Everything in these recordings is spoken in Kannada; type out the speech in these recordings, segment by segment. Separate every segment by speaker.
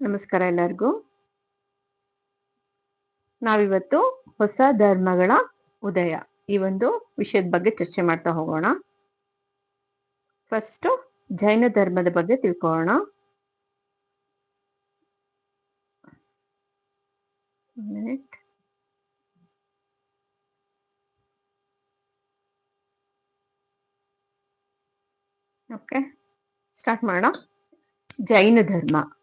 Speaker 1: ನಮಸ್ಕಾರ ಎಲ್ಲರಿಗೂ. ನಾವಿವತ್ತು ಹೊಸ ಧರ್ಮಗಳ ಉದಯ ಈ ಒಂದು ವಿಷಯದ ಬಗ್ಗೆ ಚರ್ಚೆ ಮಾಡ್ತಾ ಹೋಗೋಣ. ಫಸ್ಟ್ ಜೈನ ಧರ್ಮದ ಬಗ್ಗೆ ತಿಳ್ಕೊಳ್ಳೋಣ. ಓಕೆ ಸ್ಟಾರ್ಟ್ ಮಾಡೋಣ. ಜೈನ ಧರ್ಮ.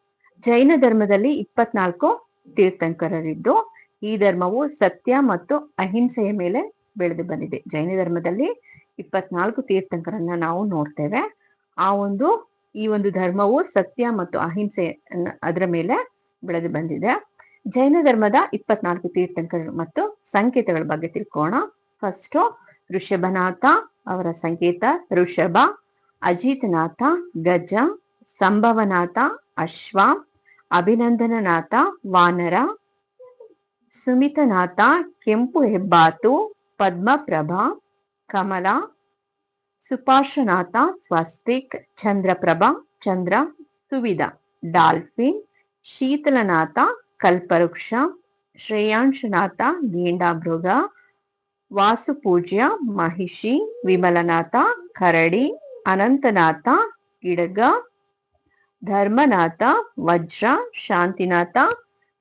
Speaker 1: ಜೈನ ಧರ್ಮದಲ್ಲಿ ಇಪ್ಪತ್ನಾಲ್ಕು ತೀರ್ಥಂಕರರಿದ್ದು, ಈ ಧರ್ಮವು ಸತ್ಯ ಮತ್ತು ಅಹಿಂಸೆಯ ಮೇಲೆ ಬೆಳೆದು ಬಂದಿದೆ. ಜೈನ ಧರ್ಮದಲ್ಲಿ ಇಪ್ಪತ್ನಾಲ್ಕು ತೀರ್ಥಂಕರನ್ನ ನಾವು ನೋಡ್ತೇವೆ. ಆ ಒಂದು, ಈ ಒಂದು ಧರ್ಮವು ಸತ್ಯ ಮತ್ತು ಅಹಿಂಸೆ ಅದರ ಮೇಲೆ ಬೆಳೆದು ಬಂದಿದೆ. ಜೈನ ಧರ್ಮದ ಇಪ್ಪತ್ನಾಲ್ಕು ತೀರ್ಥಂಕರರು ಮತ್ತು ಸಂಕೇತಗಳ ಬಗ್ಗೆ ತಿಳ್ಕೋಣ. ಫಸ್ಟ್, ಋಷಭನಾಥ ಅವರ ಸಂಕೇತ, ಋಷಭ, ಅಜಿತನಾಥ, ಗಜ, ಸಂಭವನಾಥ, ಅಶ್ವ ಅಭಿನಂದನನಾಥ ವಾನರ, ಸುಮಿತನಾಥ ಕೆಂಪು ಹೆಬ್ಬಾತು, ಪದ್ಮಪ್ರಭ, ಕಮಲ, ಸುಪಾರ್ಶನಾಥ ಸ್ವಸ್ತಿಕ್, ಚಂದ್ರಪ್ರಭ, ಚಂದ್ರ, ಸುವಿಧ, ಡಾಲ್ಫಿನ್, ಶೀತಲನಾಥ ಕಲ್ಪವೃಕ್ಷ, ಶ್ರೇಯಾಂಶನಾಥ ಗೇಂಡಾಮೃಗ, ವಾಸುಪೂಜ್ಯ ಮಹಿಷಿ, ವಿಮಲನಾಥ ಕರಡಿ, ಅನಂತನಾಥ ಗಿಡಗ ಧರ್ಮನಾಥ, ವಜ್ರ, ಶಾಂತಿನಾಥ,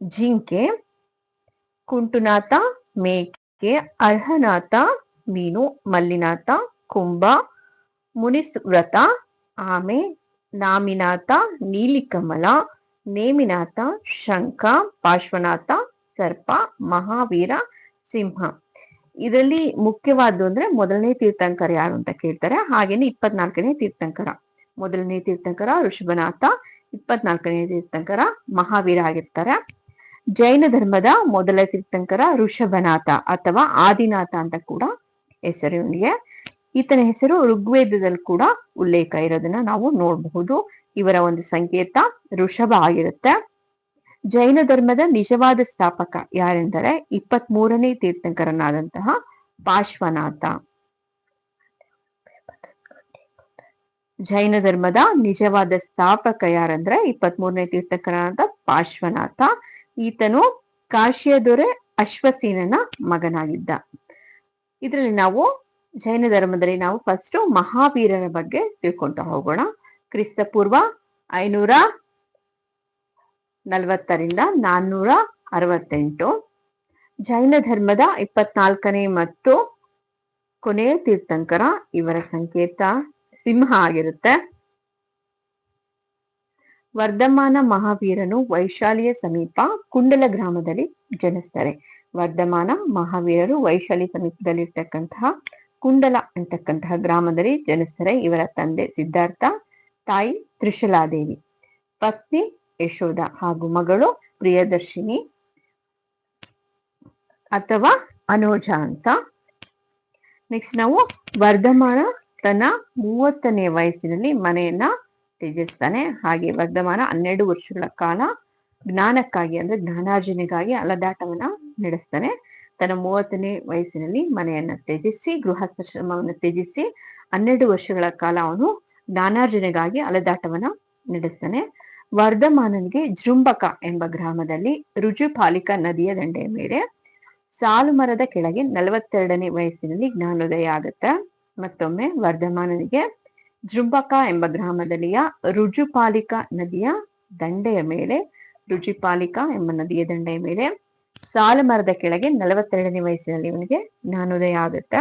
Speaker 1: ಜಿಂಕೆ, ಕುಂಟುನಾಥ, ಮೇಕೆ, ಅರ್ಹನಾಥ, ಮೀನು, ಮಲ್ಲಿನಾಥ, ಕುಂಭ, ಮುನಿಸ್ವ್ರತ, ಆಮೆ, ನಾಮಿನಾಥ, ನೀಲಿಕಮಲ, ನೇಮಿನಾಥ, ಶಂಖ, ಪಾರ್ಶ್ವನಾಥ, ಸರ್ಪ, ಮಹಾವೀರ, ಸಿಂಹ. ಇದರಲ್ಲಿ ಮುಖ್ಯವಾದ್ದು ಅಂದ್ರೆ ಮೊದಲನೇ ತೀರ್ಥಂಕರ ಯಾರು ಅಂತ ಕೇಳ್ತಾರೆ. ಹಾಗೇನೆ ಇಪ್ಪತ್ನಾಲ್ಕನೇ ತೀರ್ಥಂಕರ. ಮೊದಲನೇ ತೀರ್ಥಂಕರ ಋಷಭನಾಥ, ಇಪ್ಪತ್ನಾಲ್ಕನೇ ತೀರ್ಥಂಕರ ಮಹಾವೀರ ಆಗಿರ್ತಾರೆ. ಜೈನ ಧರ್ಮದ ಮೊದಲ ತೀರ್ಥಂಕರ ಋಷಭನಾಥ ಅಥವಾ ಆದಿನಾಥ ಅಂತ ಕೂಡ ಹೆಸರು ಇವನಿಗೆ. ಈತನ ಹೆಸರು ಋಗ್ವೇದದಲ್ಲಿ ಕೂಡ ಉಲ್ಲೇಖ ಇರೋದನ್ನ ನಾವು ನೋಡಬಹುದು. ಇವರ ಒಂದು ಸಂಕೇತ ಋಷಭ ಆಗಿರುತ್ತೆ. ಜೈನ ಧರ್ಮದ ನಿಜವಾದ ಸ್ಥಾಪಕ ಯಾರೆಂದರೆ ಇಪ್ಪತ್ಮೂರನೇ ತೀರ್ಥಂಕರನಾದಂತಹ ಪಾರ್ಶ್ವನಾಥ. ಜೈನ ಧರ್ಮದ ನಿಜವಾದ ಸ್ಥಾಪಕ ಯಾರಂದ್ರೆ ಇಪ್ಪತ್ತ್ ಮೂರನೇ ತೀರ್ಥಂಕರನಾದ ಪಾರ್ಶ್ವನಾಥ. ಈತನು ಕಾಶಿಯ ದೊರೆ ಅಶ್ವಸೀನನ ಮಗನಾಗಿದ್ದ. ಇದರಲ್ಲಿ ನಾವು ಜೈನ ಧರ್ಮದಲ್ಲಿ ನಾವು ಫಸ್ಟ್ ಮಹಾವೀರರ ಬಗ್ಗೆ ತಿಳ್ಕೊಂತ ಹೋಗೋಣ. ಕ್ರಿಸ್ತ ಪೂರ್ವ ಐನೂರ ನಲವತ್ತರಿಂದ ನಾನ್ನೂರ ಅರವತ್ತೆಂಟು. ಜೈನ ಧರ್ಮದ ಇಪ್ಪತ್ನಾಲ್ಕನೇ ಮತ್ತು ಕೊನೆಯ ತೀರ್ಥಂಕರ ಇವರ ಸಂಕೇತ. ಸಿಂಹ ಆಗಿರುತ್ತೆ. ವರ್ಧಮಾನ ಮಹಾವೀರನು ವೈಶಾಲಿಯ ಸಮೀಪ ಕುಂಡಲ ಗ್ರಾಮದಲ್ಲಿ ಜನಿಸ್ತಾರೆ ವರ್ಧಮಾನ ಮಹಾವೀರರು ವೈಶಾಲಿ ಸಮೀಪದಲ್ಲಿರ್ತಕ್ಕಂತಹ ಕುಂಡಲ ಅಂತಕ್ಕಂತಹ ಗ್ರಾಮದಲ್ಲಿ ಜನಿಸ್ತಾರೆ ಇವರ ತಂದೆ ಸಿದ್ಧಾರ್ಥ, ತಾಯಿ ತ್ರಿಶಲಾದೇವಿ. ಪತ್ನಿ ಯಶೋಧ ಹಾಗೂ ಮಗಳು ಪ್ರಿಯದರ್ಶಿನಿ ಅಥವಾ ಅನೋಜ ಅಂತ. ನೆಕ್ಸ್ಟ್ ನಾವು ವರ್ಧಮಾನ ತನ್ನ ಮೂವತ್ತನೇ ವಯಸ್ಸಿನಲ್ಲಿ ಮನೆಯನ್ನ ತ್ಯಜಿಸ್ತಾನೆ. ಹಾಗೆ ವರ್ಧಮಾನ ಹನ್ನೆರಡು ವರ್ಷಗಳ ಕಾಲ ಜ್ಞಾನಕ್ಕಾಗಿ ಅಂದ್ರೆ ಜ್ಞಾನಾರ್ಜನೆಗಾಗಿ ಅಲದಾಟವನ್ನ ನಡೆಸ್ತಾನೆ. ತನ್ನ ಮೂವತ್ತನೇ ವಯಸ್ಸಿನಲ್ಲಿ ಮನೆಯನ್ನ ತ್ಯಜಿಸಿ, ಗೃಹಸ್ಥಶ್ರಮವನ್ನು ತ್ಯಜಿಸಿ ಹನ್ನೆರಡು ವರ್ಷಗಳ ಕಾಲ ಅವನು ಜ್ಞಾನಾರ್ಜನೆಗಾಗಿ ಅಲದಾಟವನ್ನ ನಡೆಸ್ತಾನೆ. ವರ್ಧಮಾನನಿಗೆ ಜೃಂಬಕ ಎಂಬ ಗ್ರಾಮದಲ್ಲಿ ರುಜುಪಾಲಿಕಾ ನದಿಯ ದಂಡೆಯ ಮೇಲೆ ಸಾಲು ಮರದ ಕೆಳಗೆ ನಲವತ್ತೆರಡನೇ ವಯಸ್ಸಿನಲ್ಲಿ ಜ್ಞಾನೋದಯ ಆಗುತ್ತೆ. ಮತ್ತೊಮ್ಮೆ ವರ್ಧಮಾನನಿಗೆ ಜೃಂಬಕ ಎಂಬ ಗ್ರಾಮದಲ್ಲಿಯ ರುಜುಪಾಲಿಕ ನದಿಯ ದಂಡೆಯ ಮೇಲೆ, ರುಜುಪಾಲಿಕ ಎಂಬ ನದಿಯ ದಂಡೆಯ ಮೇಲೆ ಸಾಲು ಮರದ ಕೆಳಗೆ ನಲವತ್ತೆರಡನೇ ವಯಸ್ಸಿನಲ್ಲಿ ಇವನಿಗೆ ಜ್ಞಾನೋದಯ ಆಗುತ್ತೆ.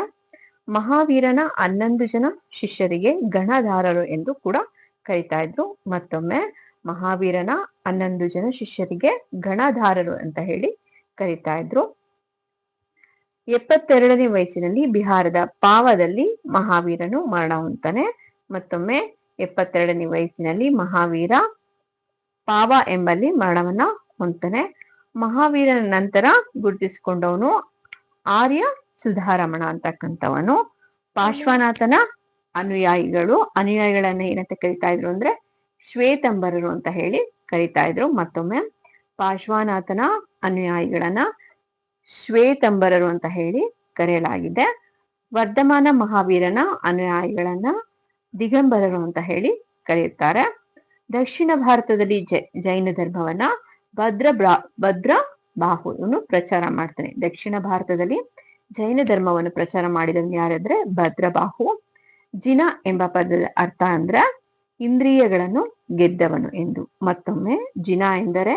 Speaker 1: ಮಹಾವೀರನ ಹನ್ನೊಂದು ಜನ ಶಿಷ್ಯರಿಗೆ ಗಣಧಾರರು ಎಂದು ಕೂಡ ಕರಿತಾ ಇದ್ರು. ಮತ್ತೊಮ್ಮೆ ಮಹಾವೀರನ ಹನ್ನೊಂದು ಜನ ಶಿಷ್ಯರಿಗೆ ಗಣಧಾರರು ಅಂತ ಹೇಳಿ ಕರಿತಾ ಇದ್ರು. ಎಪ್ಪತ್ತೆರಡನೇ ವಯಸ್ಸಿನಲ್ಲಿ ಬಿಹಾರದ ಪಾವದಲ್ಲಿ ಮಹಾವೀರನು ಮರಣ ಹೊಂತಾನೆ ಮತ್ತೊಮ್ಮೆ ಎಪ್ಪತ್ತೆರಡನೇ ವಯಸ್ಸಿನಲ್ಲಿ ಮಹಾವೀರ ಪಾವ ಎಂಬಲ್ಲಿ ಮರಣವನ್ನ ಹೊಂತಾನೆ ಮಹಾವೀರನ ನಂತರ ಗುರುತಿಸಿಕೊಂಡವನು ಆರ್ಯ ಸುಧಾರಮಣ ಅಂತಕ್ಕಂಥವನು. ಪಾರ್ಶ್ವನಾಥನ ಅನುಯಾಯಿಗಳು, ಅನುಯಾಯಿಗಳನ್ನ ಏನಂತ ಕರಿತಾ ಇದ್ರು ಅಂದ್ರೆ ಶ್ವೇತಂಬರರು ಅಂತ ಹೇಳಿ ಕರಿತಾ ಇದ್ರು. ಮತ್ತೊಮ್ಮೆ ಪಾರ್ಶ್ವನಾಥನ ಅನುಯಾಯಿಗಳನ್ನ ಶ್ವೇತಂಬರರು ಅಂತ ಹೇಳಿ ಕರೆಯಲಾಗಿದೆ. ವರ್ಧಮಾನ ಮಹಾವೀರನ ಅನುಯಾಯಿಗಳನ್ನ ದಿಗಂಬರರು ಅಂತ ಹೇಳಿ ಕರೆಯುತ್ತಾರೆ. ದಕ್ಷಿಣ ಭಾರತದಲ್ಲಿ ಜೈನ ಧರ್ಮವನ್ನ ಭದ್ರ ಭದ್ರ ಬಾಹುನು ಪ್ರಚಾರ ಮಾಡ್ತಾನೆ. ದಕ್ಷಿಣ ಭಾರತದಲ್ಲಿ ಜೈನ ಧರ್ಮವನ್ನು ಪ್ರಚಾರ ಮಾಡಿದವನು ಯಾರಂದ್ರೆ ಭದ್ರಬಾಹು ಜಿನ ಎಂಬ ಪದದ ಅರ್ಥ ಅಂದ್ರೆ ಇಂದ್ರಿಯಗಳನ್ನು ಗೆದ್ದವನು ಎಂದು. ಮತ್ತೊಮ್ಮೆ ಜಿನ ಎಂದರೆ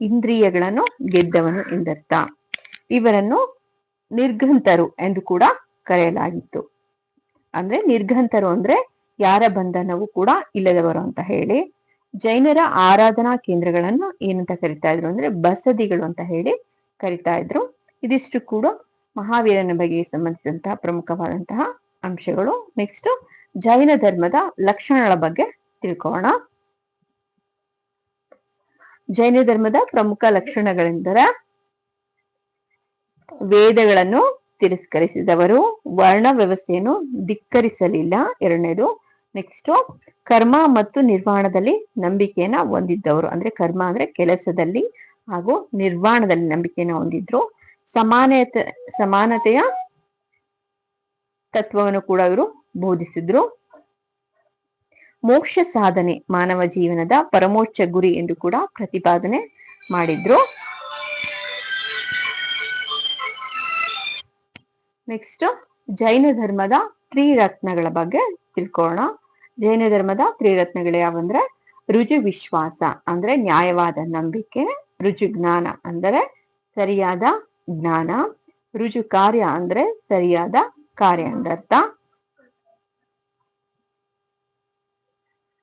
Speaker 1: ಇಂದ್ರಿಯಗಳನ್ನು ಗೆದ್ದವನು ಎಂದರ್ಥ. ಇವರನ್ನು ನಿರ್ಗಂತರು ಎಂದು ಕೂಡ ಕರೆಯಲಾಗಿತ್ತು. ಅಂದ್ರೆ ನಿರ್ಗಂತರು ಅಂದ್ರೆ ಯಾರ ಬಂಧನವು ಕೂಡ ಇಲ್ಲದವರು ಅಂತ ಹೇಳಿ, ಜೈನರ ಆರಾಧನಾ ಕೇಂದ್ರಗಳನ್ನು ಏನಂತ ಕರಿತಾ ಇದ್ರು ಅಂದ್ರೆ ಬಸದಿಗಳು ಅಂತ ಹೇಳಿ ಕರಿತಾ ಇದ್ರು. ಇದಿಷ್ಟು ಕೂಡ ಮಹಾವೀರನ ಬಗ್ಗೆ ಸಂಬಂಧಿಸಿದಂತಹ ಪ್ರಮುಖವಾದಂತಹ ಅಂಶಗಳು. ನೆಕ್ಸ್ಟ್ ಜೈನ ಧರ್ಮದ ಲಕ್ಷಣಗಳ ಬಗ್ಗೆ ತಿಳ್ಕೋಣ. ಜೈನ ಧರ್ಮದ ಪ್ರಮುಖ ಲಕ್ಷಣಗಳೆಂದರೆ ವೇದಗಳನ್ನು ತಿರಸ್ಕರಿಸಿದವರು. ವರ್ಣ ವ್ಯವಸ್ಥೆಯನ್ನು ಧಿಕ್ಕರಿಸಲಿಲ್ಲ. ಎರಡನೇದು ನೆಕ್ಸ್ಟ್ ಕರ್ಮ ಮತ್ತು ನಿರ್ವಾಣದಲ್ಲಿ ನಂಬಿಕೆಯನ್ನ ಹೊಂದಿದ್ದವರು. ಅಂದ್ರೆ ಕರ್ಮ ಅಂದ್ರೆ ಕೆಲಸದಲ್ಲಿ ಹಾಗೂ ನಿರ್ವಾಣದಲ್ಲಿ ನಂಬಿಕೆಯನ್ನ ಹೊಂದಿದ್ರು. ಸಮಾನತೆ, ಸಮಾನತೆಯ ತತ್ವವನ್ನು ಕೂಡ ಇವರು ಬೋಧಿಸಿದ್ರು. ಮೋಕ್ಷ ಸಾಧನೆ ಮಾನವ ಜೀವನದ ಪರಮೋಚ್ಚ ಗುರಿ ಎಂದು ಕೂಡ ಪ್ರತಿಪಾದನೆ ಮಾಡಿದ್ರು. ನೆಕ್ಸ್ಟ್ ಜೈನ ಧರ್ಮದ ತ್ರಿರತ್ನಗಳ ಬಗ್ಗೆ ತಿಳ್ಕೊಳ್ಳೋಣ ಜೈನ ಧರ್ಮದ ತ್ರಿರತ್ನಗಳು ಯಾವಂದ್ರೆ? ರುಜು ವಿಶ್ವಾಸ ಅಂದ್ರೆ ನ್ಯಾಯವಾದ ನಂಬಿಕೆ ರುಜು ಜ್ಞಾನ ಅಂದರೆ ಸರಿಯಾದ ಜ್ಞಾನ ರುಜು ಕಾರ್ಯ ಅಂದ್ರೆ ಸರಿಯಾದ ಕಾರ್ಯ ಅಂದರ್ಥ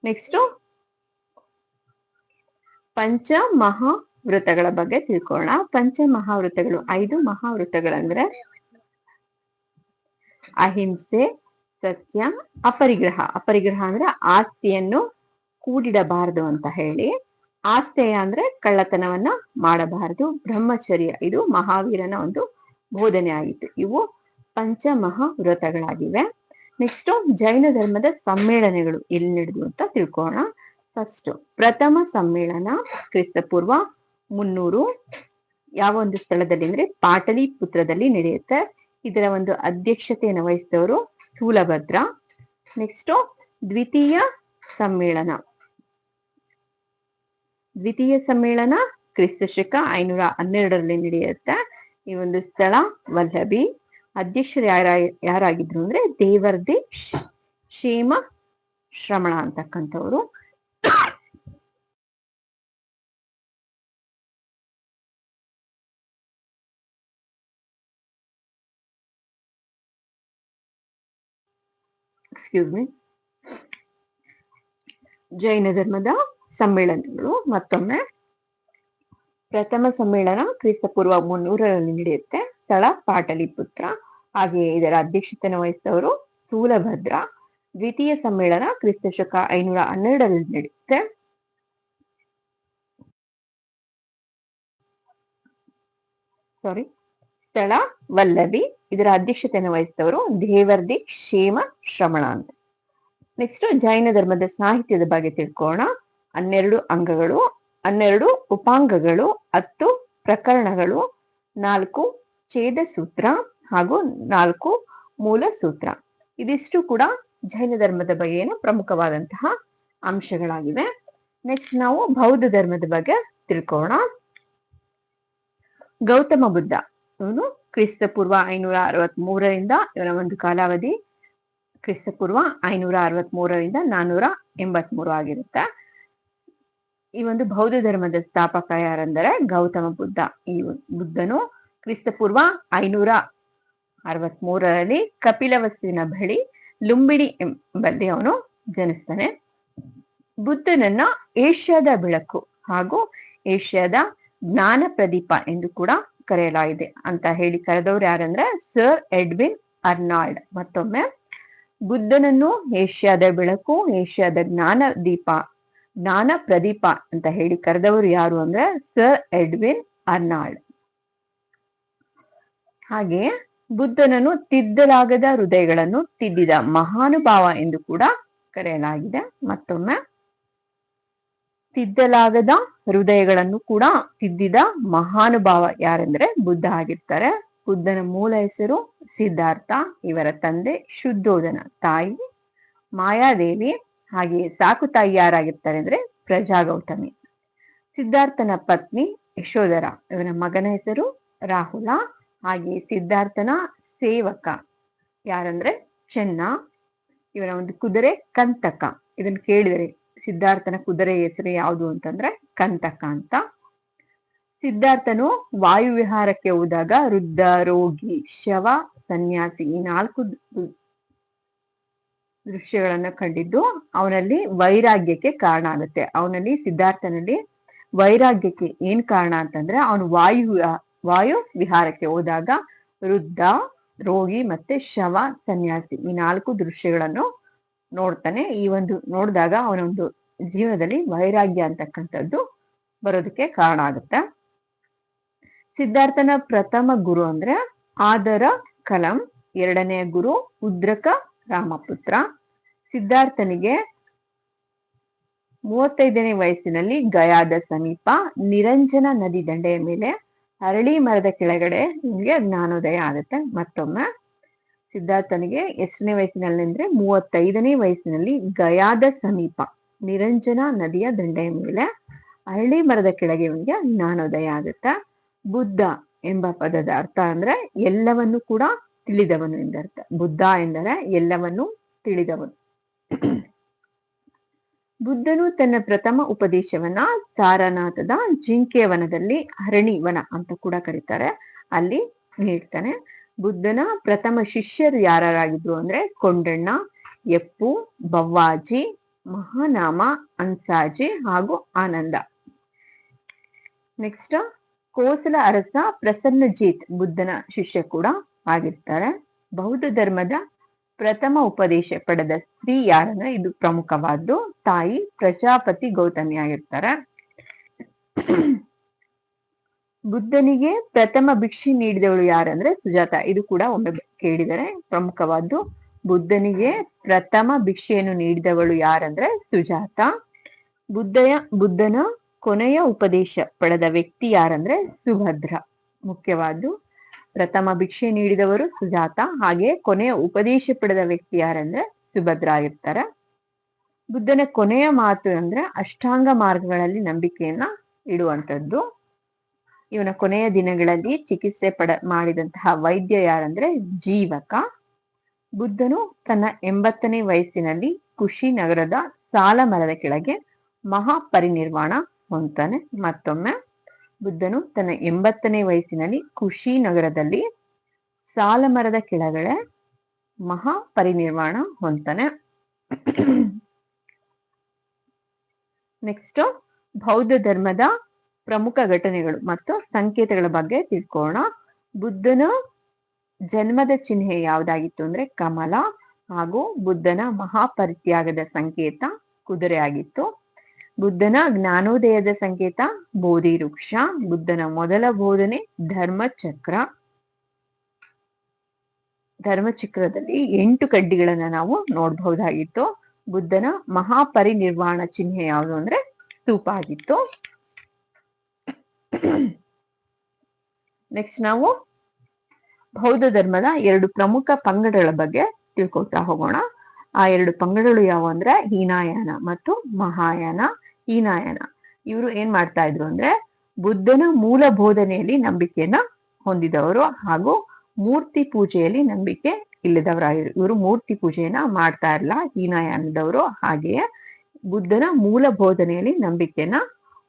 Speaker 1: ನೆಕ್ಸ್ಟ್ ಪಂಚ ಮಹಾವೃತಗಳ ಬಗ್ಗೆ ತಿಳ್ಕೊಳ್ಳೋಣ ಪಂಚ ಮಹಾವೃತಗಳು, ಐದು ಮಹಾವೃತಗಳಂದ್ರೆ ಅಹಿಂಸೆ, ಸತ್ಯ, ಅಪರಿಗ್ರಹ. ಅಪರಿಗ್ರಹ ಅಂದ್ರೆ ಆಸ್ತಿಯನ್ನು ಕೂಡಿಡಬಾರದು ಅಂತ ಹೇಳಿ. ಆಸ್ತೆಯ ಅಂದ್ರೆ ಕಳ್ಳತನವನ್ನ ಮಾಡಬಾರದು. ಬ್ರಹ್ಮಚರ್ಯ, ಇದು ಮಹಾವೀರನ ಒಂದು ಬೋಧನೆ ಆಗಿತ್ತು. ಇವು ಪಂಚ ಮಹಾವ್ರತಗಳಾಗಿವೆ ನೆಕ್ಸ್ಟ್ ಜೈನ ಧರ್ಮದ ಸಮ್ಮೇಳನಗಳು ಎಲ್ಲಿ ನಡೆದು ಅಂತ ತಿಳ್ಕೋಣ. ಫಸ್ಟ್ ಪ್ರಥಮ ಸಮ್ಮೇಳನ ಕ್ರಿಸ್ತಪೂರ್ವ ಮುನ್ನೂರು. ಯಾವ ಒಂದು ಸ್ಥಳದಲ್ಲಿ ಅಂದ್ರೆ ಪಾಟಲಿ ಪುತ್ರದಲ್ಲಿ ನಡೆಯುತ್ತೆ. ಇದರ ಒಂದು ಅಧ್ಯಕ್ಷತೆಯನ್ನು ವಹಿಸಿದವರು ಸ್ಥೂಲಭದ್ರ ನೆಕ್ಸ್ಟ್ ದ್ವಿತೀಯ ಸಮ್ಮೇಳನ. ದ್ವಿತೀಯ ಸಮ್ಮೇಳನ ಕ್ರಿಸ್ತ ಶಕ ಐನೂರ ಹನ್ನೆರಡರಲ್ಲಿ ನಡೆಯುತ್ತೆ. ಈ ಒಂದು ಸ್ಥಳ ವಲ್ಲಭಿ. ಅಧ್ಯಕ್ಷರು ಯಾರ, ಯಾರಾಗಿದ್ರು ಅಂದ್ರೆ ದೇವರ್ದಿ ಕ್ಷೇಮ, ಶ್ರಮಣ ಅಂತಕ್ಕಂಥವ್ರು. ಎಕ್ಸ್ಕ್ಯೂಸ್ ಮೀ ಜೈನ ಧರ್ಮದ ಸಮ್ಮೇಳನಗಳು ಮತ್ತೊಮ್ಮೆ. ಪ್ರಥಮ ಸಮ್ಮೇಳನ ಕ್ರಿಸ್ತಪೂರ್ವ ಮುನ್ನೂರರಲ್ಲಿ ನಡೆಯುತ್ತೆ. ಸ್ಥಳ ಪಾಟಲಿಪುತ್ರ. ಹಾಗೆಯೇ ಇದರ ಅಧ್ಯಕ್ಷತೆಯನ್ನು ವಹಿಸಿದವರು ಸ್ಥೂಲಭದ್ರ. ದ್ವಿತೀಯ ಸಮ್ಮೇಳನ ಕ್ರಿಸ್ತ ಶಕ ಐನೂರ ಹನ್ನೆರಡರಲ್ಲಿ ನಡೆಯುತ್ತೆ. ಸಾರಿ ಸ್ಥಳ ವಲ್ಲಭಿ, ಇದರ ಅಧ್ಯಕ್ಷತೆಯನ್ನು ವಹಿಸಿದವರು ದೇವರ್ದಿ ಕ್ಷೇಮ ಶ್ರಮಣ ಅಂತ. ನೆಕ್ಸ್ಟ್ ಜೈನ ಧರ್ಮದ ಸಾಹಿತ್ಯದ ಬಗ್ಗೆ ತಿಳ್ಕೋಣ. ಹನ್ನೆರಡು ಅಂಗಗಳು, ಹನ್ನೆರಡು ಉಪಾಂಗಗಳು, ಹತ್ತು ಪ್ರಕರಣಗಳು, ನಾಲ್ಕು ಛೇದ ಸೂತ್ರ ಹಾಗೂ ನಾಲ್ಕು ಮೂಲ ಸೂತ್ರ ಇದಿಷ್ಟು ಕೂಡ ಜೈನ ಧರ್ಮದ ಬಗೆಗಿನ ಪ್ರಮುಖವಾದಂತಹ ಅಂಶಗಳಾಗಿವೆ. ನೆಕ್ಸ್ಟ್ ನಾವು ಬೌದ್ಧ ಧರ್ಮದ ಬಗ್ಗೆ ತಿಳ್ಕೋಣ. ಗೌತಮ ಬುದ್ಧ. ಇವನು ಕ್ರಿಸ್ತ ಪೂರ್ವ ಐನೂರ ಅರವತ್ ಮೂರರಿಂದ ಇವನ ಒಂದು ಕಾಲಾವಧಿ ಕ್ರಿಸ್ತ ಪೂರ್ವ ಐನೂರ ಅರವತ್ ಮೂರರಿಂದ ನಾನೂರ ಎಂಬತ್ ಮೂರು ಆಗಿರುತ್ತೆ. ಈ ಒಂದು ಬೌದ್ಧ ಧರ್ಮದ ಸ್ಥಾಪಕ ಯಾರಂದರೆ ಗೌತಮ ಬುದ್ಧ. ಈ ಬುದ್ಧನು ಕ್ರಿಸ್ತ ಪೂರ್ವ ಐನೂರ ಅರವತ್ ಮೂರರಲ್ಲಿ ಕಪಿಲವಸ್ತುವಿನ ಬಳಿ ಲುಂಬಿನಿ ಎಂಬಲ್ಲಿ ಅವನು ಜನಿಸ್ತಾನೆ. ಬುದ್ಧನನ್ನ ಏಷ್ಯಾದ ಬೆಳಕು ಹಾಗೂ ಏಷ್ಯಾದ ಜ್ಞಾನ ಪ್ರದೀಪ ಎಂದು ಕೂಡ ಕರೆಯಲಾಗಿದೆ ಅಂತ ಹೇಳಿ ಕರೆದವ್ರು ಯಾರಂದ್ರೆ ಸರ್ ಎಡ್ವಿನ್ ಅರ್ನಾಲ್ಡ್ ಮತ್ತೊಮ್ಮೆ, ಬುದ್ಧನನ್ನು ಏಷ್ಯಾದ ಬೆಳಕು, ಏಷ್ಯಾದ ಜ್ಞಾನ ದೀಪ, ಜ್ಞಾನ ಪ್ರದೀಪ ಅಂತ ಹೇಳಿ ಕರೆದವರು ಯಾರು ಅಂದ್ರೆ ಸರ್ ಎಡ್ವಿನ್ ಅರ್ನಾಲ್ಡ್ ಹಾಗೆ, ಬುದ್ಧನನ್ನು ತಿದ್ದಲಾಗದ ಹೃದಯಗಳನ್ನು ತಿದ್ದಿದ ಮಹಾನುಭಾವ ಎಂದು ಕೂಡ ಕರೆಯಲಾಗಿದೆ. ಮತ್ತೊಮ್ಮೆ ತಿದ್ದಲಾಗದ ಹೃದಯಗಳನ್ನು ಕೂಡ ತಿದ್ದಿದ ಮಹಾನುಭಾವ ಯಾರೆಂದ್ರೆ ಬುದ್ಧ ಆಗಿರ್ತಾರೆ. ಬುದ್ಧನ ಮೂಲ ಹೆಸರು ಸಿದ್ಧಾರ್ಥ, ಇವರ ತಂದೆ ಶುದ್ಧೋಧನ ತಾಯಿ ಮಾಯಾದೇವಿ, ಹಾಗೆಯೇ ಸಾಕು ತಾಯಿ ಯಾರಾಗಿರ್ತಾರೆ ಅಂದ್ರೆ ಪ್ರಜಾಗೌತಮಿ ಸಿದ್ಧಾರ್ಥನ ಪತ್ನಿ ಯಶೋಧರ, ಇವನ ಮಗನ ಹೆಸರು ರಾಹುಲ ಹಾಗೆ ಸಿದ್ಧಾರ್ಥನ ಸೇವಕ ಯಾರಂದ್ರೆ ಚೆನ್ನ, ಇವನ ಒಂದು ಕುದುರೆ ಕಂತಕ. ಇದನ್ನು ಕೇಳಿದರೆ ಸಿದ್ಧಾರ್ಥನ ಕುದುರೆ ಹೆಸರು ಯಾವುದು ಅಂತಂದ್ರೆ ಕಂತಕ ಅಂತ. ಸಿದ್ಧಾರ್ಥನು ವಾಯುವಿಹಾರಕ್ಕೆ ಹೋದಾಗ ವೃದ್ಧ, ರೋಗಿ, ಶವ, ಸನ್ಯಾಸಿ ಈ ನಾಲ್ಕು ದೃಶ್ಯಗಳನ್ನ ಕಂಡಿದ್ದು ಅವನಲ್ಲಿ ವೈರಾಗ್ಯಕ್ಕೆ ಕಾರಣ ಆಗುತ್ತೆ. ಅವನಲ್ಲಿ ಸಿದ್ಧಾರ್ಥನಲ್ಲಿ ವೈರಾಗ್ಯಕ್ಕೆ ಏನ್ ಕಾರಣ ಅಂತಂದ್ರೆ ಅವನು ವಾಯು ವಾಯು ವಿಹಾರಕ್ಕೆ ಹೋದಾಗ ವೃದ್ಧ, ರೋಗಿ ಮತ್ತೆ ಶವ, ಸನ್ಯಾಸಿ ಈ ನಾಲ್ಕು ದೃಶ್ಯಗಳನ್ನು ನೋಡ್ತಾನೆ. ಈ ಒಂದು ನೋಡಿದಾಗ ಅವನೊಂದು ಜೀವನದಲ್ಲಿ ವೈರಾಗ್ಯ ಅಂತಕ್ಕಂಥದ್ದು ಬರೋದಕ್ಕೆ ಕಾರಣ ಆಗುತ್ತೆ. ಸಿದ್ಧಾರ್ಥನ ಪ್ರಥಮ ಗುರು ಅಂದ್ರೆ ಆದರ ಕಲಂ, ಎರಡನೇ ಗುರು ಉದ್ರಕ ರಾಮಪುತ್ರ. ಸಿದ್ಧಾರ್ಥನಿಗೆ ಮೂವತ್ತೈದನೇ ವಯಸ್ಸಿನಲ್ಲಿ ಗಯಾದ ಸಮೀಪ ನಿರಂಜನ ನದಿ ದಂಡೆಯ ಮೇಲೆ ಅರಳಿ ಮರದ ಕೆಳಗಡೆ ನಿಮ್ಗೆ ಜ್ಞಾನೋದಯ ಆಗುತ್ತೆ. ಮತ್ತೊಮ್ಮೆ ಸಿದ್ಧಾರ್ಥನಿಗೆ ಎಷ್ಟನೇ ವಯಸ್ಸಿನಲ್ಲಿ ಅಂದ್ರೆ ಮೂವತ್ತೈದನೇ ವಯಸ್ಸಿನಲ್ಲಿ ಗಯಾದ ಸಮೀಪ, ನಿರಂಜನ ನದಿಯ ದಂಡೆಯ ಮೇಲೆ ಹಳ್ಳಿ ಮರದ ಕೆಳಗೆ ಅವನಿಗೆ ಜ್ಞಾನೋದಯ ಆಗುತ್ತೆ, ಬುದ್ಧ ಎಂಬ ಪದದ ಅರ್ಥ ಅಂದ್ರೆ ಎಲ್ಲವನ್ನು ಕೂಡ ತಿಳಿದವನು ಎಂದರ್ಥ. ಬುದ್ಧ ಎಂದರೆ ಎಲ್ಲವನ್ನು ತಿಳಿದವನು. ಬುದ್ಧನು ತನ್ನ ಪ್ರಥಮ ಉಪದೇಶವನ್ನ ಸಾರನಾಥದ ಜಿಂಕೆ ವನದಲ್ಲಿ ಹರಣಿ ವನ ಅಂತ ಕೂಡ ಕರೀತಾರೆ. ಅಲ್ಲಿ ನೀಡ್ತಾನೆ ಬುದ್ಧನ ಪ್ರಥಮ ಶಿಷ್ಯರು ಯಾರಾಗಿದ್ರು ಅಂದ್ರೆ ಕೊಂಡಣ್ಣ, ಎಪ್ಪು, ಬವ್ವಾಜಿ, ಮಹಾನಾಮ, ಅನ್ಸಾಜಿ ಹಾಗೂ ಆನಂದ. ನೆಕ್ಸ್ಟ್ ಕೋಸಲ ಅರಸ ಪ್ರಸನ್ನಜೀತ್ ಬುದ್ಧನ ಶಿಷ್ಯ ಕೂಡ ಆಗಿರ್ತಾರೆ. ಬೌದ್ಧ ಧರ್ಮದ ಪ್ರಥಮ ಉಪದೇಶ ಪಡೆದ ಸ್ತ್ರೀ ಯಾರನ್ನ ಇದು ಪ್ರಮುಖವಾದ್ದು? ತಾಯಿ ಪ್ರಜಾಪತಿ ಗೌತಮಿ ಆಗಿರ್ತಾರೆ. ಬುದ್ಧನಿಗೆ ಪ್ರಥಮ ಭಿಕ್ಷೆ ನೀಡಿದವಳು ಯಾರಂದ್ರೆ ಸುಜಾತ. ಇದು ಕೂಡ ಒಮ್ಮೆ ಕೇಳಿದರೆ ಪ್ರಮುಖವಾದ್ದು. ಬುದ್ಧನಿಗೆ ಪ್ರಥಮ ಭಿಕ್ಷೆಯನ್ನು ನೀಡಿದವಳು ಯಾರಂದ್ರೆ ಸುಜಾತ. ಬುದ್ಧಯ, ಬುದ್ಧನ ಕೊನೆಯ ಉಪದೇಶ ಪಡೆದ ವ್ಯಕ್ತಿ ಯಾರಂದ್ರೆ ಸುಭದ್ರ. ಮುಖ್ಯವಾದ್ದು. ಪ್ರಥಮ ಭಿಕ್ಷೆ ನೀಡಿದವರು ಸುಜಾತ. ಹಾಗೆ ಕೊನೆಯ ಉಪದೇಶ ಪಡೆದ ವ್ಯಕ್ತಿ ಯಾರಂದ್ರೆ ಸುಭದ್ರ ಆಗಿರ್ತಾರೆ ಬುದ್ಧನ ಕೊನೆಯ ಮಾತು ಅಂದ್ರೆ ಅಷ್ಟಾಂಗ ಮಾರ್ಗಗಳಲ್ಲಿ ನಂಬಿಕೆಯನ್ನ ಇಡುವಂತದ್ದು ಇವನ ಕೊನೆಯ ದಿನಗಳಲ್ಲಿ ಚಿಕಿತ್ಸೆ ಪಡ, ಮಾಡಿದಂತಹ ವೈದ್ಯ ಯಾರಂದ್ರೆ ಜೀವಕ. ಬುದ್ಧನು ತನ್ನ ಎಂಬತ್ತನೇ ವಯಸ್ಸಿನಲ್ಲಿ ಕುಶಿನಗರದ ಸಾಲ ಮರದ ಕೆಳಗೆ ಮಹಾಪರಿನಿರ್ವಾಣ ಹೊಂದ್ತಾನೆ. ಮತ್ತೊಮ್ಮೆ ಬುದ್ಧನು ತನ್ನ ಎಂಬತ್ತನೇ ವಯಸ್ಸಿನಲ್ಲಿ ಕುಶಿನಗರದಲ್ಲಿ ಸಾಲ ಮರದ ಕೆಳಗಡೆ ಮಹಾಪರಿನಿರ್ವಾಣ ಹೊಂದ್ತಾನೆ. ನೆಕ್ಸ್ಟ್ ಬೌದ್ಧ ಧರ್ಮದ ಪ್ರಮುಖ ಘಟನೆಗಳು ಮತ್ತು ಸಂಕೇತಗಳ ಬಗ್ಗೆ ತಿಳ್ಕೊಳ್ಳೋಣ. ಬುದ್ಧನ ಜನ್ಮದ ಚಿಹ್ನೆ ಯಾವ್ದಾಗಿತ್ತು ಅಂದ್ರೆ ಕಮಲ ಹಾಗೂ ಬುದ್ಧನ ಮಹಾಪರಿತ್ಯಾಗದ ಸಂಕೇತ ಕುದುರೆ ಆಗಿತ್ತು. ಬುದ್ಧನ ಜ್ಞಾನೋದಯದ ಸಂಕೇತ ಬೋಧಿ ವೃಕ್ಷ, ಬುದ್ಧನ ಮೊದಲ ಬೋಧನೆ ಧರ್ಮಚಕ್ರ. ಧರ್ಮಚಕ್ರದಲ್ಲಿ ಎಂಟು ಕಡ್ಡಿಗಳನ್ನ ನಾವು ನೋಡಬಹುದಾಗಿತ್ತು. ಬುದ್ಧನ ಮಹಾಪರಿನಿರ್ವಾಣ ಚಿಹ್ನೆ ಯಾವುದು ಅಂದ್ರೆ ಸ್ತೂಪ ಆಗಿತ್ತು. ನೆಕ್ಸ್ಟ್ ನಾವು ಬೌದ್ಧ ಧರ್ಮದ ಎರಡು ಪ್ರಮುಖ ಪಂಗಡಗಳ ಬಗ್ಗೆ ತಿಳ್ಕೊಳ್ತಾ ಹೋಗೋಣ. ಆ ಎರಡು ಪಂಗಡಗಳು ಯಾವ ಅಂದ್ರೆ ಹೀನಾಯಾನ ಮತ್ತು ಮಹಾಯಾನ, ಹೀನಾಯಾನ. ಇವರು ಏನ್ ಮಾಡ್ತಾ ಇದ್ರು ಅಂದ್ರೆ ಬುದ್ಧನ ಮೂಲ ಬೋಧನೆಯಲ್ಲಿ ನಂಬಿಕೆಯನ್ನ ಹೊಂದಿದವರು ಹಾಗೂ ಮೂರ್ತಿ ಪೂಜೆಯಲ್ಲಿ ನಂಬಿಕೆ ಇಲ್ಲದವರಾಗಿರು, ಇವರು ಮೂರ್ತಿ ಪೂಜೆಯನ್ನ ಮಾಡ್ತಾ ಇರಲ್ಲ ಹೀನಾಯಾನದವರು ಹಾಗೆಯೇ ಬುದ್ಧನ ಮೂಲ ಬೋಧನೆಯಲ್ಲಿ ನಂಬಿಕೆಯನ್ನ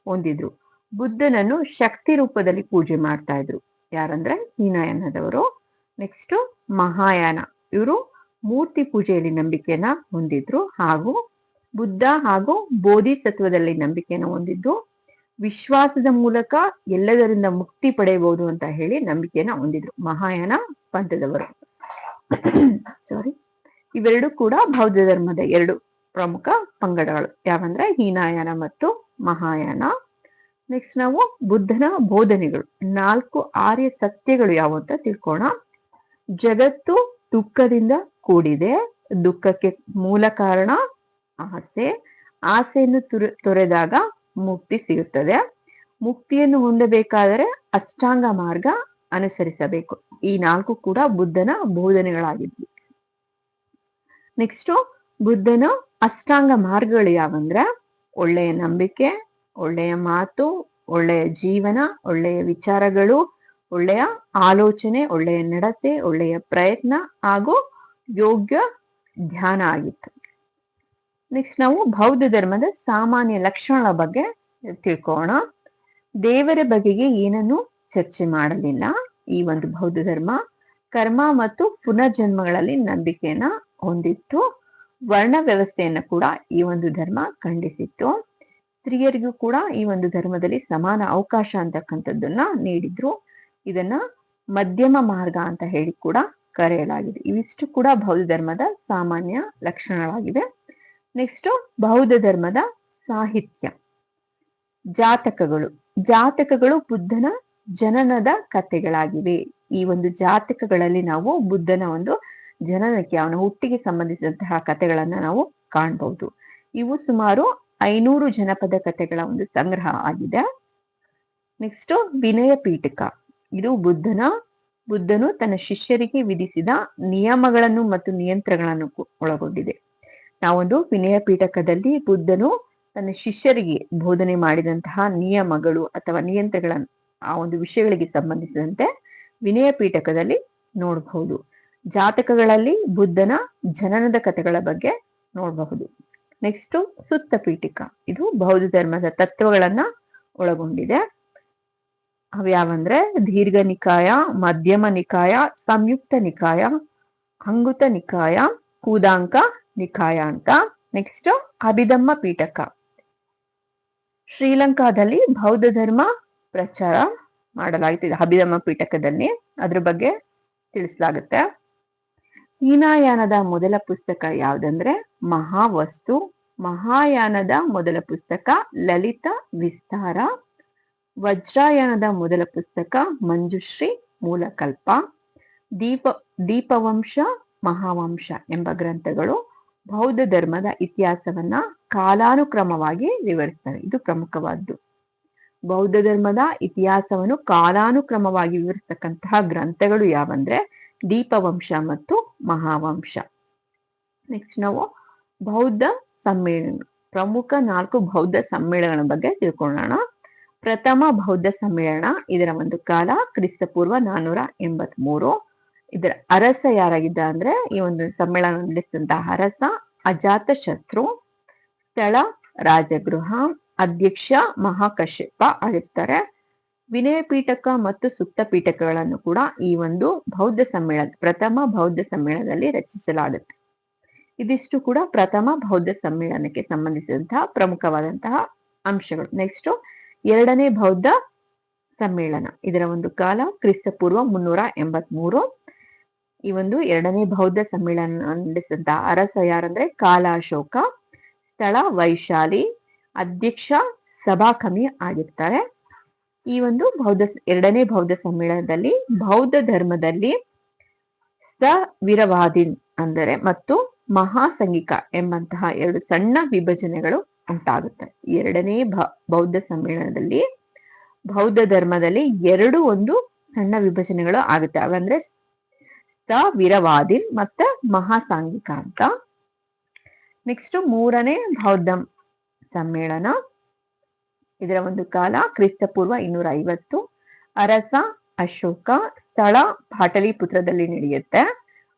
Speaker 1: ಹೊಂದಿದ್ರು. ಬುದ್ಧನನ್ನು ಶಕ್ತಿ ರೂಪದಲ್ಲಿ ಪೂಜೆ ಮಾಡ್ತಾ ಇದ್ರು. ಯಾರಂದ್ರೆ ಹೀನಾಯನದವರು. ನೆಕ್ಸ್ಟ್ ಮಹಾಯಾನ. ಇವರು ಮೂರ್ತಿ ಪೂಜೆಯಲ್ಲಿ ನಂಬಿಕೆಯನ್ನ ಹೊಂದಿದ್ರು ಹಾಗೂ ಬುದ್ಧ ಹಾಗೂ ಬೋಧಿಸತ್ವದಲ್ಲಿ ನಂಬಿಕೆಯನ್ನು ಹೊಂದಿದ್ದು. ವಿಶ್ವಾಸದ ಮೂಲಕ ಎಲ್ಲದರಿಂದ ಮುಕ್ತಿ ಪಡೆಯಬಹುದು ಅಂತ ಹೇಳಿ ನಂಬಿಕೆಯನ್ನ ಹೊಂದಿದ್ರು. ಮಹಾಯಾನ ಪಂಥದವರು. ಸಾರಿ ಇವೆರಡು ಕೂಡ ಬೌದ್ಧ ಧರ್ಮದ ಎರಡು ಪ್ರಮುಖ ಪಂಗಡಗಳು. ಯಾವಂದ್ರೆ ಹೀನಾಯಾನ ಮತ್ತು ಮಹಾಯಾನ. ನೆಕ್ಸ್ಟ್ ನಾವು ಬುದ್ಧನ ಬೋಧನೆಗಳು. ನಾಲ್ಕು ಆರ್ಯ ಸತ್ಯಗಳು ಯಾವ ಅಂತ ತಿಳ್ಕೋಣ. ಜಗತ್ತು ದುಃಖದಿಂದ ಕೂಡಿದೆ. ದುಃಖಕ್ಕೆ ಮೂಲ ಕಾರಣ ಆಸೆ. ಆಸೆಯನ್ನು ತುರ, ತೊರೆದಾಗ ಮುಕ್ತಿ ಸಿಗುತ್ತದೆ. ಮುಕ್ತಿಯನ್ನು ಹೊಂದಬೇಕಾದರೆ ಅಷ್ಟಾಂಗ ಮಾರ್ಗ ಅನುಸರಿಸಬೇಕು. ಈ ನಾಲ್ಕು ಕೂಡ ಬುದ್ಧನ ಬೋಧನೆಗಳಾಗಿದ್ವು. ನೆಕ್ಸ್ಟ್ ಬುದ್ಧನ ಅಷ್ಟಾಂಗ ಮಾರ್ಗಗಳು ಯಾವಂದ್ರೆ ಒಳ್ಳೆಯ ನಂಬಿಕೆ ಒಳ್ಳೆಯ ಮಾತು, ಒಳ್ಳೆಯ ಜೀವನ, ಒಳ್ಳೆಯ ವಿಚಾರಗಳು, ಒಳ್ಳೆಯ ಆಲೋಚನೆ, ಒಳ್ಳೆಯ ನಡತೆ, ಒಳ್ಳೆಯ ಪ್ರಯತ್ನ ಹಾಗೂ ಯೋಗ್ಯ ಧ್ಯಾನ ಆಗಿತ್ತು. ನೆಕ್ಸ್ಟ್ ನಾವು ಬೌದ್ಧ ಧರ್ಮದ ಸಾಮಾನ್ಯ ಲಕ್ಷಣಗಳ ಬಗ್ಗೆ ತಿಳ್ಕೋಣ. ದೇವರ ಬಗೆಗೆ ಏನನ್ನು ಚರ್ಚೆ ಮಾಡಲಿಲ್ಲ. ಈ ಒಂದು ಬೌದ್ಧ ಧರ್ಮ ಕರ್ಮ ಮತ್ತು ಪುನರ್ಜನ್ಮಗಳಲ್ಲಿ ನಂಬಿಕೆಯನ್ನ ಹೊಂದಿತ್ತು. ವರ್ಣ ವ್ಯವಸ್ಥೆಯನ್ನು ಕೂಡ ಈ ಒಂದು ಧರ್ಮ ಖಂಡಿಸಿತ್ತು. ಸ್ತ್ರೀಯರಿಗೂ ಕೂಡ ಈ ಒಂದು ಧರ್ಮದಲ್ಲಿ ಸಮಾನ ಅವಕಾಶ ಅಂತಕ್ಕಂಥದ್ದನ್ನ ನೀಡಿದ್ರು. ಇದನ್ನ ಮಧ್ಯಮ ಮಾರ್ಗ ಅಂತ ಹೇಳಿ ಕೂಡ ಕರೆಯಲಾಗಿದೆ. ಇವಿಷ್ಟು ಕೂಡ ಬೌದ್ಧ ಧರ್ಮದ ಸಾಮಾನ್ಯ ಲಕ್ಷಣಗಳಾಗಿವೆ. ನೆಕ್ಸ್ಟ್ ಬೌದ್ಧ ಧರ್ಮದ ಸಾಹಿತ್ಯ. ಜಾತಕಗಳು. ಜಾತಕಗಳು ಬುದ್ಧನ ಜನನದ ಕಥೆಗಳಾಗಿವೆ. ಈ ಒಂದು ಜಾತಕಗಳಲ್ಲಿ ನಾವು ಬುದ್ಧನ ಒಂದು ಜನನಕ್ಕೆ, ಅವನ ಹುಟ್ಟಿಗೆ ಸಂಬಂಧಿಸಿದಂತಹ ಕಥೆಗಳನ್ನ ನಾವು ಕಾಣಬಹುದು ಇವು ಸುಮಾರು ಐನೂರು ಜನಪದ ಕಥೆಗಳ ಒಂದು ಸಂಗ್ರಹ ಆಗಿದೆ. ನೆಕ್ಸ್ಟ್ ವಿನಯ ಪೀಠಕ. ಇದು ಬುದ್ಧನ, ಬುದ್ಧನು ತನ್ನ ಶಿಷ್ಯರಿಗೆ ವಿಧಿಸಿದ ನಿಯಮಗಳನ್ನು ಮತ್ತು ನಿಯಂತ್ರಣಗಳನ್ನು ಒಳಗೊಂಡಿದೆ. ನಾವೊಂದು ವಿನಯ ಪೀಠಕದಲ್ಲಿ ಬುದ್ಧನು ತನ್ನ ಶಿಷ್ಯರಿಗೆ ಬೋಧನೆ ಮಾಡಿದಂತಹ ನಿಯಮಗಳು ಅಥವಾ ನಿಯಂತ್ರಣಗಳನ್ನು ಆ ಒಂದು ವಿಷಯಗಳಿಗೆ ಸಂಬಂಧಿಸಿದಂತೆ ವಿನಯ ಪೀಠಕದಲ್ಲಿ ನೋಡಬಹುದು. ಜಾತಕಗಳಲ್ಲಿ ಬುದ್ಧನ ಜನನದ ಕಥೆಗಳ ಬಗ್ಗೆ ನೋಡಬಹುದು. ನೆಕ್ಸ್ಟ್ ಸುತ್ತ ಪೀಠಿಕ ಇದು ಬೌದ್ಧ ಧರ್ಮದ ತತ್ವಗಳನ್ನ ಒಳಗೊಂಡಿದೆ. ಅವ್ಯಾವಂದ್ರೆ ದೀರ್ಘ ನಿಕಾಯ, ಮಧ್ಯಮ ನಿಕಾಯ, ಸಂಯುಕ್ತ ನಿಕಾಯ, ಅಂಗುತ ನಿಕಾಯ, ಕೂದಾಂಕ, ನಿಕಾಯ ಅಂತ. ನೆಕ್ಸ್ಟ್ ಅಭಿದಮ್ಮ ಪೀಠಕ. ಶ್ರೀಲಂಕಾದಲ್ಲಿ ಬೌದ್ಧ ಧರ್ಮ ಪ್ರಚಾರ ಮಾಡಲಾಯಿತು ಇದು ಅಭಿಧಮ್ಮ ಪೀಠಕದಲ್ಲಿ. ಅದ್ರ ಬಗ್ಗೆ ತಿಳಿಸಲಾಗುತ್ತೆ. ಹೀನಾಯಾನದ ಮೊದಲ ಪುಸ್ತಕ ಯಾವ್ದಂದ್ರೆ ಮಹಾವಸ್ತು, ಮಹಾಯಾನದ ಮೊದಲ ಪುಸ್ತಕ ಲಲಿತ ವಿಸ್ತಾರ, ವಜ್ರಾಯಾನದ ಮೊದಲ ಪುಸ್ತಕ ಮಂಜುಶ್ರೀ ಮೂಲಕಲ್ಪ, ದೀಪ, ದೀಪವಂಶ, ಮಹಾವಂಶ ಎಂಬ ಗ್ರಂಥಗಳು ಬೌದ್ಧ ಧರ್ಮದ ಇತಿಹಾಸವನ್ನ ಕಾಲಾನುಕ್ರಮವಾಗಿ ವಿವರಿಸ್ತವೆ. ಇದು ಪ್ರಮುಖವಾದ್ದು. ಬೌದ್ಧ ಧರ್ಮದ ಇತಿಹಾಸವನ್ನು ಕಾಲಾನುಕ್ರಮವಾಗಿ ವಿವರಿಸ್ತಕ್ಕಂತಹ ಗ್ರಂಥಗಳು ಯಾವಂದ್ರೆ ದೀಪವಂಶ ಮತ್ತು ಮಹಾವಂಶ. ನೆಕ್ಸ್ಟ್ ನಾವು ಬೌದ್ಧ ಸಮ್ಮೇಳನ, ಪ್ರಮುಖ ನಾಲ್ಕು ಬೌದ್ಧ ಸಮ್ಮೇಳನಗಳ ಬಗ್ಗೆ ತಿಳ್ಕೊಳ್ಳೋಣ. ಪ್ರಥಮ ಬೌದ್ಧ ಸಮ್ಮೇಳನ ಇದರ ಒಂದು ಕಾಲ, ಕ್ರಿಸ್ತಪೂರ್ವ ನಾನೂರ ಎಂಬತ್ ಮೂರು ಇದರ ಅರಸ ಯಾರಾಗಿದ್ದ ಅಂದ್ರೆ ಈ ಒಂದು ಸಮ್ಮೇಳನ ನಡೆಸಿದಂತಹ ಅರಸ ಅಜಾತ ಶತ್ರು, ಸ್ಥಳ ರಾಜಗೃಹ, ಅಧ್ಯಕ್ಷ ಮಹಾಕಶ್ಯಪ ಆಗಿರ್ತಾರೆ. ವಿನಯ ಪೀಠಕ ಮತ್ತು ಸುಪ್ತ ಪೀಠಕಗಳನ್ನು ಕೂಡ ಈ ಒಂದು ಬೌದ್ಧ ಸಮ್ಮೇಳನ ಪ್ರಥಮ ಬೌದ್ಧ ಸಮ್ಮೇಳನದಲ್ಲಿ ರಚಿಸಲಾಗುತ್ತೆ. ಇದಿಷ್ಟು ಕೂಡ ಪ್ರಥಮ ಬೌದ್ಧ ಸಮ್ಮೇಳನಕ್ಕೆ ಸಂಬಂಧಿಸಿದಂತಹ ಪ್ರಮುಖವಾದಂತಹ ಅಂಶಗಳು. ನೆಕ್ಸ್ಟ್ ಎರಡನೇ ಬೌದ್ಧ ಸಮ್ಮೇಳನ. ಇದರ ಒಂದು ಕಾಲ ಕ್ರಿಸ್ತಪೂರ್ವ ಮುನ್ನೂರ ಎಂಬತ್ ಮೂರು ಈ ಒಂದು ಎರಡನೇ ಬೌದ್ಧ ಸಮ್ಮೇಳನ ನಡೆಸಿದಂತಹ ಅರಸ ಯಾರಂದ್ರೆ ಕಾಲಾಶೋಕ, ಸ್ಥಳ ವೈಶಾಲಿ, ಅಧ್ಯಕ್ಷ ಸಭಾಕಮಿ ಆಗಿರ್ತಾರೆ. ಈ ಒಂದು ಬೌದ್ಧ ಎರಡನೇ ಬೌದ್ಧ ಸಮ್ಮೇಳನದಲ್ಲಿ ಬೌದ್ಧ ಧರ್ಮದಲ್ಲಿ ಸವಿರವಾದಿನ್ ಅಂದರೆ ಮತ್ತು ಮಹಾಸಂಗಿಕ ಎಂಬಂತಹ ಎರಡು ಸಣ್ಣ ವಿಭಜನೆಗಳು ಉಂಟಾಗುತ್ತೆ. ಎರಡನೇ ಬೌದ್ಧ ಸಮ್ಮೇಳನದಲ್ಲಿ ಬೌದ್ಧ ಧರ್ಮದಲ್ಲಿ ಎರಡು ಒಂದು ಸಣ್ಣ ವಿಭಜನೆಗಳು ಆಗುತ್ತೆ. ಅವಂದ್ರೆ ಸವಿರವಾದಿನ್ ಮತ್ತ ಮಹಾಸಾಂಗಿಕ ಅಂತ. ನೆಕ್ಸ್ಟ್ ಮೂರನೇ ಬೌದ್ಧ ಸಮ್ಮೇಳನ ಇದರ ಒಂದು ಕಾಲ ಕ್ರಿಸ್ತಪೂರ್ವ ಇನ್ನೂರ ಐವತ್ತು ಅರಸ, ಅಶೋಕ, ಸ್ಥಳ ಪಾಟಲಿಪುತ್ರದಲ್ಲಿ ನಡೆಯುತ್ತೆ.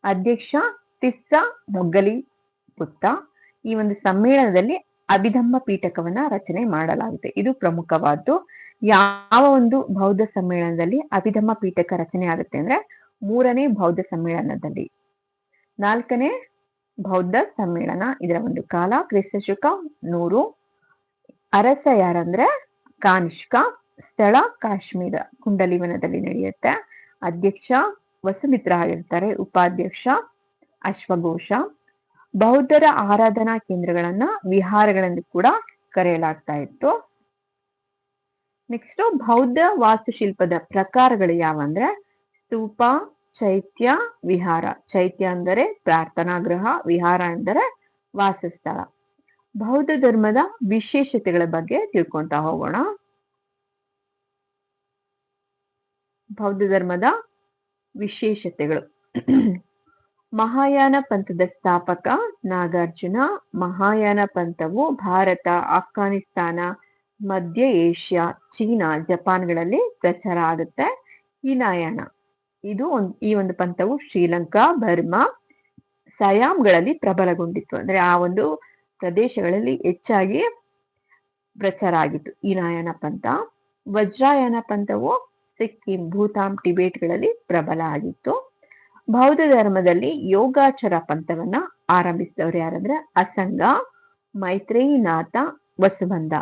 Speaker 1: ಅಧ್ಯಕ್ಷ ತಿಸ್ಸ ಮೊಗ್ಗಲಿ ಪುತ್ತ ಈ ಒಂದು ಸಮ್ಮೇಳನದಲ್ಲಿ ಅಭಿಧಮ್ಮ ಪೀಠಕವನ್ನ ರಚನೆ ಮಾಡಲಾಗುತ್ತೆ. ಇದು ಪ್ರಮುಖವಾದ್ದು. ಯಾವ ಒಂದು ಬೌದ್ಧ ಸಮ್ಮೇಳನದಲ್ಲಿ ಅಭಿಧಮ್ಮ ಪೀಠಕ ರಚನೆ ಆಗುತ್ತೆ ಅಂದ್ರೆ ಮೂರನೇ ಬೌದ್ಧ ಸಮ್ಮೇಳನದಲ್ಲಿ. ನಾಲ್ಕನೇ ಬೌದ್ಧ ಸಮ್ಮೇಳನ, ಇದರ ಒಂದು ಕಾಲ ಕ್ರಿಸ್ತ ಶುಕ ನೂರು. ಅರಸ ಯಾರಂದ್ರೆ? ಕಾನಿಷ್ಕ. ಸ್ಥಳ ಕಾಶ್ಮೀರ. ಕುಂಡಲಿವನದಲ್ಲಿ ನಡೆಯುತ್ತೆ. ಅಧ್ಯಕ್ಷ ವಸುಮಿತ್ರ ಆಗಿರ್ತಾರೆ ಉಪಾಧ್ಯಕ್ಷ ಅಶ್ವಘೋಷ. ಬೌದ್ಧರ ಆರಾಧನಾ ಕೇಂದ್ರಗಳನ್ನ ವಿಹಾರಗಳೆಂದು ಕೂಡ ಕರೆಯಲಾಗ್ತಾ ಇತ್ತು. ನೆಕ್ಸ್ಟ್ ಬೌದ್ಧ ವಾಸ್ತುಶಿಲ್ಪದ ಪ್ರಕಾರಗಳು ಯಾವಂದ್ರೆ? ಸ್ತೂಪ, ಚೈತ್ಯ, ವಿಹಾರ. ಚೈತ್ಯ ಅಂದರೆ ಪ್ರಾರ್ಥನಾ ಗೃಹ, ವಿಹಾರ ಅಂದರೆ ವಾಸಸ್ಥಳ. ಬೌದ್ಧ ಧರ್ಮದ ವಿಶೇಷತೆಗಳ ಬಗ್ಗೆ ತಿಳ್ಕೊಂತ ಹೋಗೋಣ. ಬೌದ್ಧ ಧರ್ಮದ ವಿಶೇಷತೆಗಳು. ಮಹಾಯಾನ ಪಂಥದ ಸ್ಥಾಪಕ ನಾಗಾರ್ಜುನ, ಮಹಾಯಾನ ಪಂಥವು ಭಾರತ, ಆಫ್ಘಾನಿಸ್ತಾನ, ಮಧ್ಯ ಏಷ್ಯಾ, ಚೀನಾ, ಜಪಾನ್ಗಳಲ್ಲಿ ಪ್ರಚಾರ ಆಗುತ್ತೆ. ಹೀನಾಯಾನ ಇದು ಒಂದು, ಈ ಒಂದು ಪಂಥವು ಶ್ರೀಲಂಕಾ, ಬರ್ಮಾ, ಸಯಾಮ್ಗಳಲ್ಲಿ ಪ್ರಬಲಗೊಂಡಿತ್ತು. ಅಂದ್ರೆ ಆ ಒಂದು ಪ್ರದೇಶಗಳಲ್ಲಿ ಹೆಚ್ಚಾಗಿ ಪ್ರಚಾರ ಆಗಿತ್ತು. ಹೀನಾಯನ ಪಂಥ, ವಜ್ರಾಯನ ಪಂಥವು ಸಿಕ್ಕಿಂ ಭೂತಾನ್ ಟಿಬೇಟ್ಗಳಲ್ಲಿ ಪ್ರಬಲ ಆಗಿತ್ತು. ಬೌದ್ಧ ಧರ್ಮದಲ್ಲಿ ಯೋಗಾಚಾರ ಪಂಥವನ್ನ ಆರಂಭಿಸಿದವರು ಯಾರಂದ್ರೆ ಅಸಂಗ, ಮೈತ್ರೇಯಿನಾಥ, ವಸುಬಂಧ.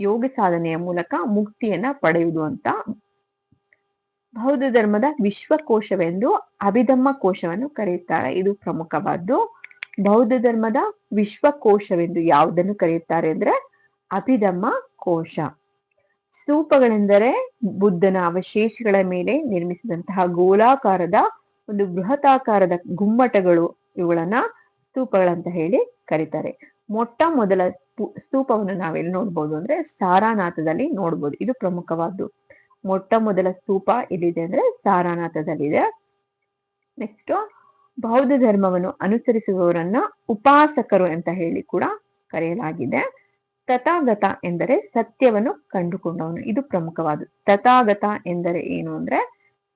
Speaker 1: ಯೋಗ ಸಾಧನೆಯ ಮೂಲಕ ಮುಕ್ತಿಯನ್ನ ಪಡೆಯುವುದು ಅಂತ ಬೌದ್ಧ ಧರ್ಮದ ವಿಶ್ವಕೋಶವೆಂದು ಅಭಿಧಮ್ಮ ಕೋಶವನ್ನು ಕರೆಯುತ್ತಾರೆ. ಇದು ಪ್ರಮುಖವಾದ್ದು. ಬೌದ್ಧ ಧರ್ಮದ ವಿಶ್ವಕೋಶವೆಂದು ಯಾವುದನ್ನು ಕರೆಯುತ್ತಾರೆ ಅಂದ್ರೆ ಅಭಿಧಮ್ಮ ಕೋಶ. ಸ್ತೂಪಗಳೆಂದರೆ ಬುದ್ಧನ ಅವಶೇಷಗಳ ಮೇಲೆ ನಿರ್ಮಿಸಿದಂತಹ ಗೋಲಾಕಾರದ ಒಂದು ಬೃಹತಾಕಾರದ ಗುಮ್ಮಟಗಳು ಇವುಗಳನ್ನ ಸ್ತೂಪಗಳಂತ ಹೇಳಿ ಕರೀತಾರೆ. ಮೊಟ್ಟ ಮೊದಲ ಸ್ತೂಪವನ್ನು ನಾವೆಲ್ಲಿ ನೋಡ್ಬೋದು ಅಂದ್ರೆ ಸಾರಾನಾಥದಲ್ಲಿ ನೋಡ್ಬೋದು. ಇದು ಪ್ರಮುಖವಾದ್ದು. ಮೊಟ್ಟ ಮೊದಲ ಸ್ತೂಪ ಎಲ್ಲಿದೆ ಅಂದ್ರೆ ಸಾರಾನಾಥದಲ್ಲಿದೆ. ನೆಕ್ಸ್ಟ್ ಬೌದ್ಧ ಧರ್ಮವನ್ನು ಅನುಸರಿಸುವವರನ್ನ ಉಪಾಸಕರು ಅಂತ ಹೇಳಿ ಕೂಡ ಕರೆಯಲಾಗಿದೆ. ತಥಾಗತ ಎಂದರೆ ಸತ್ಯವನ್ನು ಕಂಡುಕೊಂಡವನು. ಇದು ಪ್ರಮುಖವಾದ ತಥಾಗತ ಎಂದರೆ ಏನು ಅಂದ್ರೆ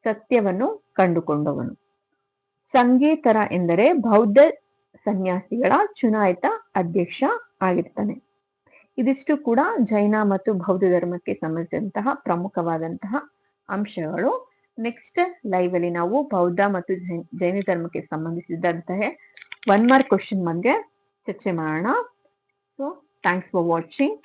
Speaker 1: ಸತ್ಯವನ್ನು ಕಂಡುಕೊಂಡವನು. ಸಂಗೀತರ ಎಂದರೆ ಬೌದ್ಧ ಸನ್ಯಾಸಿಗಳ ಚುನಾಯಿತ ಅಧ್ಯಕ್ಷ ಆಗಿರ್ತಾನೆ. ಇದಿಷ್ಟು ಕೂಡ ಜೈನ ಮತ್ತು ಬೌದ್ಧ ಧರ್ಮಕ್ಕೆ ಸಂಬಂಧಿಸಿದಂತಹ ಪ್ರಮುಖವಾದಂತಹ ಅಂಶಗಳು. ನೆಕ್ಸ್ಟ್ ಲೈವ್ ಅಲ್ಲಿ ನಾವು ಬೌದ್ಧ ಮತ್ತು ಜೈ- ಜೈನ ಧರ್ಮಕ್ಕೆ ಸಂಬಂಧಿಸಿದಂತಹ ಒನ್ ಮಾರ್ಕ್ ಕ್ವಶನ್ ಬಗ್ಗೆ ಚರ್ಚೆ ಮಾಡೋಣ. So thanks for watching